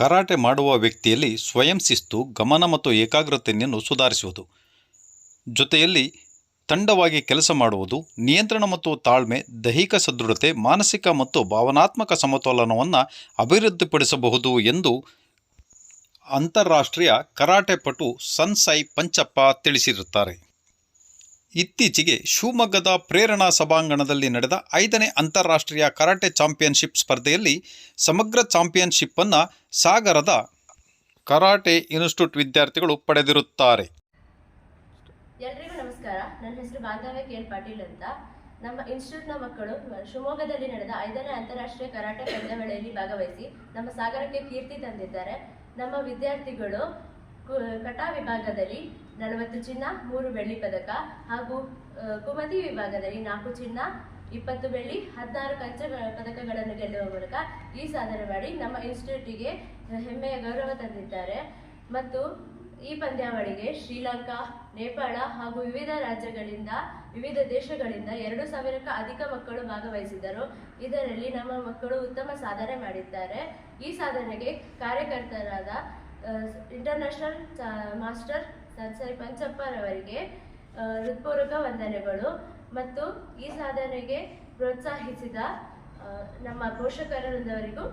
Karate ಮಾಡುವ ವ್ಯಕ್ತಿಯಲ್ಲಿ ಸ್ವಯಂ ಶಿಸ್ತು, ಗಮನ ಮತ್ತು ಏಕಾಗ್ರತೆಯನ್ನು ಸುಧಾರಿಸುವುದು. ಜೊತೆಯಲ್ಲಿ ತಂಡವಾಗಿ ಕೆಲಸ ಮಾಡುವುದು, ನಿಯಂತ್ರಣ ಮತ್ತು ತಾಳ್ಮೆ, ದೈಹಿಕ ಸದೃಢತೆ, ಮಾನಸಿಕ ಮತ್ತು ಭಾವನಾತ್ಮಕ ಸಮತೋಲನವನ್ನು ಅಭಿವೃದ್ಧಿಪಡಿಸಬಹುದು ಎಂದು ಅಂತಾರಾಷ್ಟ್ರೀಯ ಕರಾಟೆ ಪಟು ಸನ್ಸೈ ಪಂಚಪ್ಪ ತಿಳಿಸಿರುತ್ತಾರೆ. ಇತ್ತೀಚೆಗೆ ಶಿವಮೊಗ್ಗದ ಪ್ರೇರಣಾ ಸಭಾಂಗಣದಲ್ಲಿ ನಡೆದ ಐದನೇ ಅಂತಾರಾಷ್ಟ್ರೀಯ ಕರಾಟೆ ಚಾಂಪಿಯನ್ಶಿಪ್ ಸ್ಪರ್ಧೆಯಲ್ಲಿ ಸಮಗ್ರ ಚಾಂಪಿಯನ್ಶಿಪ್ಪನ್ನು ಸಾಗರದ ಕರಾಟೆ ಇನ್ಸ್ಟಿಟ್ಯೂಟ್ ವಿದ್ಯಾರ್ಥಿಗಳು ಪಡೆದಿರುತ್ತಾರೆ. ಎಲ್ರಿಗೂ ನಮಸ್ಕಾರ. ನನ್ನ ಹೆಸರು ಬಾಂಧವ್ಯ ಕೆ ಎಲ್ ಪಾಟೀಲ್ ಅಂತ. ನಮ್ಮ ಇನ್ಸ್ಟಿಟ್ಯೂಟ್ನ ಮಕ್ಕಳು ಶಿವಮೊಗ್ಗದಲ್ಲಿ ನಡೆದ ಐದನೇ ಅಂತಾರಾಷ್ಟ್ರೀಯ ಕರಾಟೆ ಪಂದ್ಯಾವಳಿಯಲ್ಲಿ ಭಾಗವಹಿಸಿ ನಮ್ಮ ಸಾಗರಕ್ಕೆ ಕೀರ್ತಿ ತಂದಿದ್ದಾರೆ. ನಮ್ಮ ವಿದ್ಯಾರ್ಥಿಗಳು ಕಟಾ ವಿಭಾಗದಲ್ಲಿ ನಲವತ್ತು ಚಿನ್ನ, ಮೂರು ಬೆಳ್ಳಿ ಪದಕ ಹಾಗೂ ಕುಮತಿ ವಿಭಾಗದಲ್ಲಿ ನಾಲ್ಕು ಚಿನ್ನ, ಇಪ್ಪತ್ತು ಬೆಳ್ಳಿ, ಹದಿನಾರು ಕಂಚ ಪದಕಗಳನ್ನು ಗೆಲ್ಲುವ ಮೂಲಕ ಈ ಸಾಧನೆ ಮಾಡಿ ನಮ್ಮ ಇನ್ಸ್ಟಿಟ್ಯೂಟಿಗೆ ಹೆಮ್ಮೆಯ ಗೌರವ ತಂದಿದ್ದಾರೆ. ಮತ್ತು ಈ ಪಂದ್ಯಾವಳಿಗೆ ಶ್ರೀಲಂಕಾ, ನೇಪಾಳ ಹಾಗೂ ವಿವಿಧ ರಾಜ್ಯಗಳಿಂದ, ವಿವಿಧ ದೇಶಗಳಿಂದ ಎರಡು ಸಾವಿರಕ್ಕೂ ಅಧಿಕ ಮಕ್ಕಳು ಭಾಗವಹಿಸಿದರು ಇದರಲ್ಲಿ ನಮ್ಮ ಮಕ್ಕಳು ಉತ್ತಮ ಸಾಧನೆ ಮಾಡಿದ್ದಾರೆ. ಈ ಸಾಧನೆಗೆ ಕಾರ್ಯಕರ್ತರಾದ ಇಂಟರ್ನ್ಯಾಷನಲ್ ಮಾಸ್ಟರ್ ಸನ್ಸೈ ಪಂಚಪ್ಪರವರಿಗೆ ಹೃತ್ಪೂರ್ವಕ ವಂದನೆಗಳು ಮತ್ತು ಈ ಸಾಧನೆಗೆ ಪ್ರೋತ್ಸಾಹಿಸಿದ ನಮ್ಮ ಪೋಷಕರವರಿಗೂ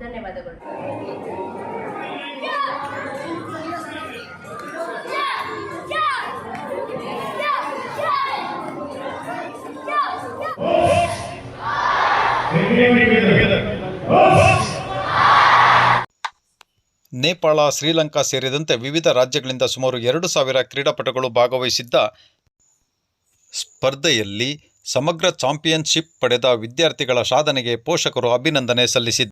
ಧನ್ಯವಾದಗಳು. ಧನ್ಯವಾದಗಳು ನೇಪಾಳ, ಶ್ರೀಲಂಕಾ ಸೇರಿದಂತೆ ವಿವಿಧ ರಾಜ್ಯಗಳಿಂದ ಸುಮಾರು ಎರಡು ಸಾವಿರ ಕ್ರೀಡಾಪಟುಗಳು ಭಾಗವಹಿಸಿದ್ದ ಸ್ಪರ್ಧೆಯಲ್ಲಿ ಸಮಗ್ರ ಚಾಂಪಿಯನ್ಶಿಪ್ ಪಡೆದ ವಿದ್ಯಾರ್ಥಿಗಳ ಸಾಧನೆಗೆ ಪೋಷಕರು ಅಭಿನಂದನೆ ಸಲ್ಲಿಸಿದ್ದಾರೆ